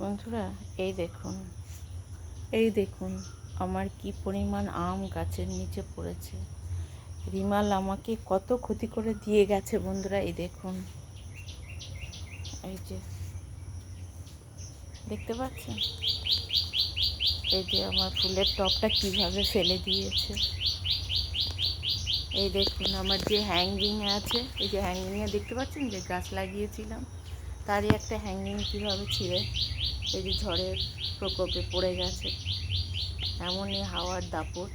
বন্ধুরা এই দেখুন। এই দেখুন আমার কি পরিমাণ আম গাছের নিচে পড়েছে। রিমাল আমাকে কত ক্ষতি করে দিয়ে গেছে বন্ধুরা এই দেখুন। এই যে দেখতে পাচ্ছেন? এই যে আমার ফুলের টপটা কীভাবে ফেলে দিয়েছে। এই দেখুন আমার যে হ্যাঙ্গিং আছে এই যে হ্যাঙ্গিংয়ে দেখতে পাচ্ছেন যে গাছ লাগিয়েছিলাম? তারই একটা হ্যাঙ্গিং কীভাবে ছিঁড়ে? এই যে ঝড়ের প্রকোপে পড়ে গেছে। এমনই হাওয়ার দাপট।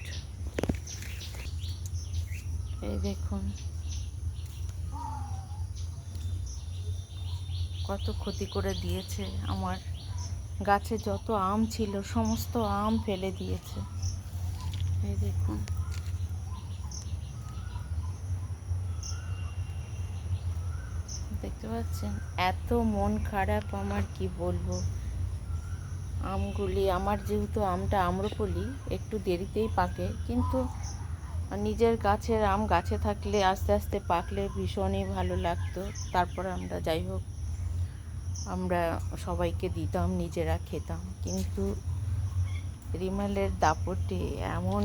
এই দেখুন। কত ক্ষতি করে দিয়েছে আমার। গাছে যত আম ছিল, সমস্ত আম ফেলে দিয়েছে। এই দেখুন। দেখতে পাচ্ছেন এত মন খারাপ আমার, কি বলব? আমগুলি, আমার যেহেতু আমটা আম্রপলি, একটু দেরিতেই পাকে, কিন্তু নিজের গাছের আম গাছে থাকলে আস্তে আস্তে পাকলে ভীষণই ভালো লাগতো। তারপর আমরা যাই হোক, আমরা সবাইকে দিতাম, নিজেরা খেতাম। কিন্তু রিমালের দাপটে এমন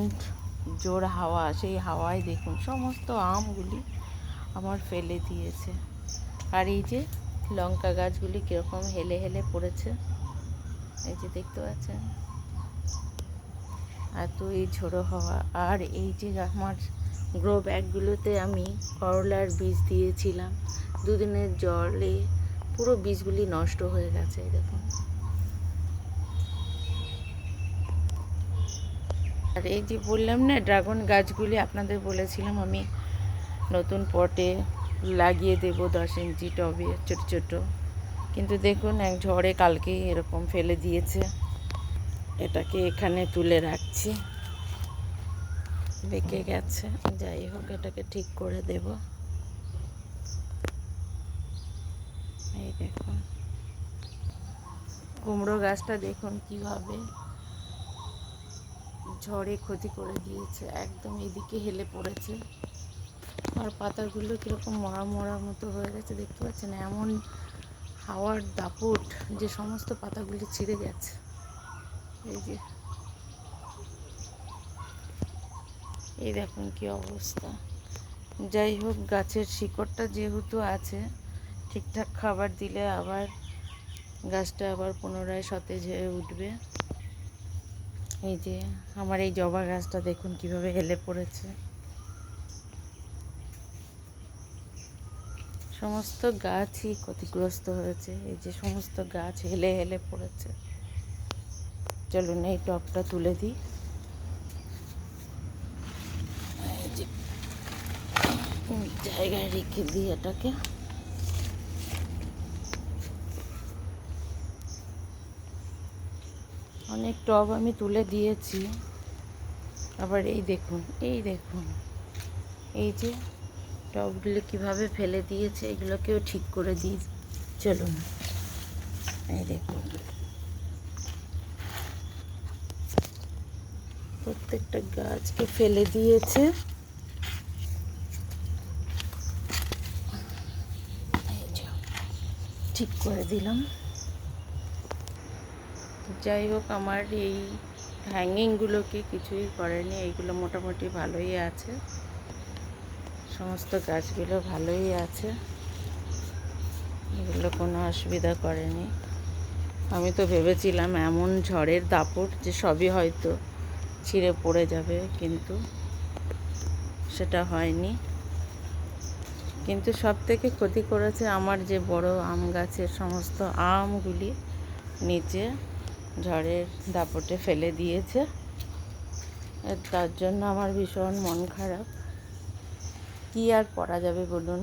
জোর হাওয়া, সেই হাওয়ায় দেখুন, সমস্ত আমগুলি আমার ফেলে দিয়েছে। আর এই যে লঙ্কা গাছগুলি কীরকম হেলে হেলে পড়েছে, এই যে দেখতে পাচ্ছেন। এত এই ঝোড়ো হওয়া। আর এই যে আমার গ্রো ব্যাগগুলোতে আমি করলার বীজ দিয়েছিলাম। দুদিনের জলে পুরো বীজগুলি নষ্ট হয়ে গেছে দেখুন। আর এই যে বললাম না, ড্রাগন গাছগুলি আপনাদের বলেছিলাম আমি নতুন পটে লাগিয়ে দেব দশ ইঞ্চি টবে, ছোট ছোট। কিন্তু দেখুন, এক ঝড়ে কালকেই এরকম ফেলে দিয়েছে। এটাকে এখানে তুলে রাখছি। বেঁকে গেছে। যাই হোক, এটাকে ঠিক করে দেব। এই দেখুন। কুমড়ো গাছটা দেখুন কীভাবে ঝড়ে ক্ষতি করে দিয়েছে। একদম এদিকে হেলে পড়েছে। আর পাতাগুলো কীরকম মরা মরা মতো হয়ে গেছে দেখতে পাচ্ছেন, এমন হাওয়ার দাপট যে সমস্ত পাতাগুলি ছিঁড়ে গেছে। এই যে। এই দেখুন কি অবস্থা। যাই হোক, গাছের শিকড়টা যেহেতু আছে, ঠিকঠাক খাবার দিলে আবার গাছটা আবার পুনরায় সতেজ হয়ে উঠবে। এই যে, আমার এই জবা গাছটা দেখুন কীভাবে হেলে পড়েছে। সমস্ত গাছই ক্ষতিগ্রস্ত হয়েছে। এই যে সমস্ত গাছ হেলে হেলে পড়েছে। চলুন, এই টপটা তুলে দিই। জায়গায় রেখে দিই এটাকে। অনেক টব আমি তুলে দিয়েছি। আবার এই দেখুন এই দেখুন, এই যে টবগুলো কীভাবে ফেলে দিয়েছে, এগুলোকেও ঠিক করে দিই। চলুন, এই দেখুন। প্রত্যেকটা গাছকে ফেলে দিয়েছে। ঠিক করে দিলাম। যাই হোক, আমার এই হ্যাঙ্গিংগুলোকে কিছুই করেনি, এইগুলো মোটামুটি ভালোই আছে। সমস্ত গাছগুলো ভালোই আছে। এগুলো কোনো অসুবিধা করেনি। আমি তো ভেবেছিলাম এমন ঝড়ের দাপট যে সবই হয়তো ছিঁড়ে পড়ে যাবে, কিন্তু সেটা হয়নি। কিন্তু সব থেকে ক্ষতি করেছে আমার যে বড় আম গাছের সমস্ত আমগুলি নিচে ঝড়ের দাপটে ফেলে দিয়েছে। তার জন্য আমার ভীষণ মন খারাপ। কী আর করা যাবে বলুন?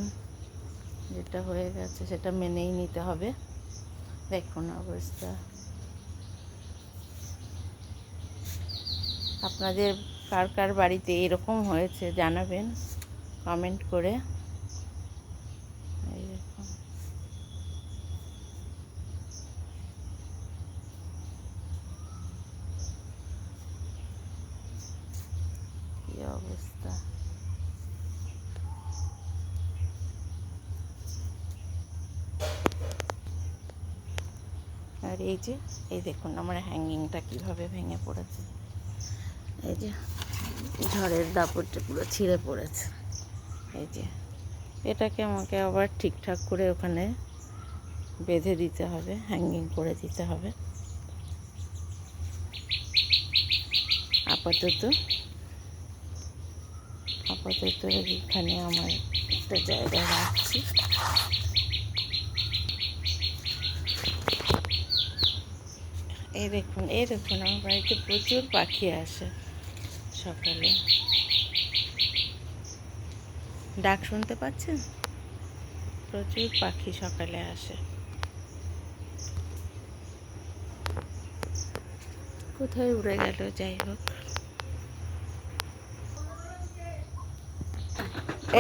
যেটা হয়ে গেছে সেটা মেনেই নিতে হবে। দেখুন অবস্থা। আপনাদের কার কার বাড়িতে এরকম হয়েছে জানাবেন কমেন্ট করে। অবস্থা? আর এই যে, এই দেখুন আমার হ্যাঙ্গিংটা কীভাবে ভেঙে পড়েছে। এই যে, ঝড়ের দাপটটা পুরো ছিঁড়ে পড়েছে। এই যে, এটাকে আমাকে আবার ঠিকঠাক করে ওখানে বেঁধে দিতে হবে হ্যাঙ্গিং করে দিতে হবে। আপাতত আপাতত এখানে আমার একটা জায়গায় রাখছি। এই দেখুন এই দেখুন আমার বাড়িতে প্রচুর পাখি আসে সকালে। ডাক শুনতে পাচ্ছেন? প্রচুর পাখি সকালে আসে। কোথায় উড়ে গেল যাই হোক।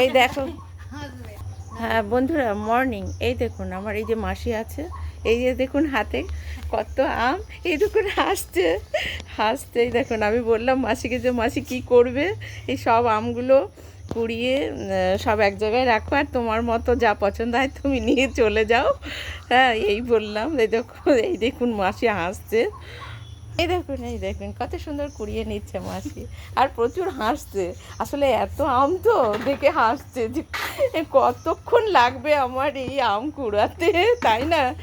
এই দেখো। হ্যাঁ বন্ধুরা মর্নিং এই দেখুন আমার এই যে মাসি আছে এই যে দেখুন হাতে কত আম? এই দেখুন হাসছে। এই দেখুন আমি বললাম মাসিকে যে, মাসি, কি করবে? এই সব আমগুলো কুড়িয়ে সব এক জায়গায় রাখো আর তোমার মতো যা পছন্দ হয় তুমি নিয়ে চলে যাও। হ্যাঁ এই বললাম। এই দেখুন এই দেখুন মাসি হাসছে। এই দেখুন এই দেখুন, কত সুন্দর কুড়িয়ে নিচ্ছে মাসি। আর প্রচুর হাসছে। আসলে এত আম তো দেখে হাসছে যে কতক্ষণ লাগবে আমার এই আম কুড়াতে, তাই না?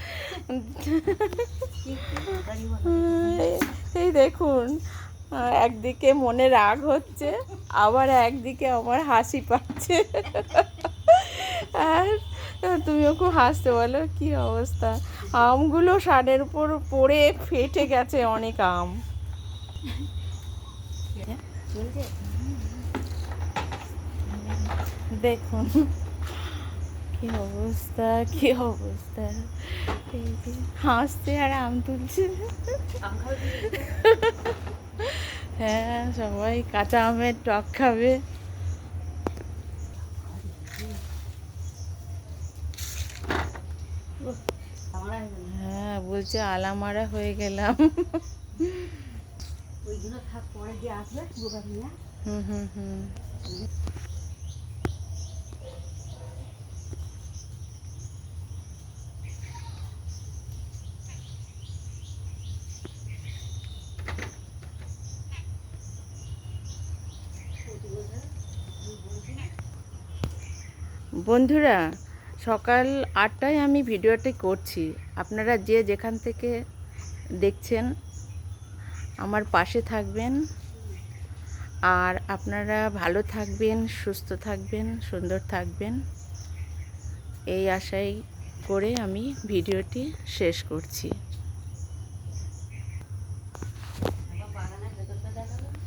এই- দেখুন একদিকে মনে রাগ হচ্ছে, আবার একদিকে আমার হাসি পাচ্ছে। আর তুমিও খুব হাসতে বলো কি অবস্থা? আমগুলো সারের উপর পড়ে ফেটে গেছে অনেক আম। দেখুন, কি অবস্থা কি অবস্থা। হাসতে আর আম তুলছে। হ্যাঁ সবাই কাঁচা আমের টক খাবে হ্যাঁ বলছে আলামারা হয়ে গেলাম। হুম হুম হুম। বন্ধুরা সকাল আটটায় আমি ভিডিওটি করছি। আপনারা যে যেখান থেকে দেখছেন, আমার পাশে থাকবেন। আর আপনারা ভালো থাকবেন, সুস্থ থাকবেন, সুন্দর থাকবেন। এই আশাই করে আমি ভিডিওটি শেষ করছি।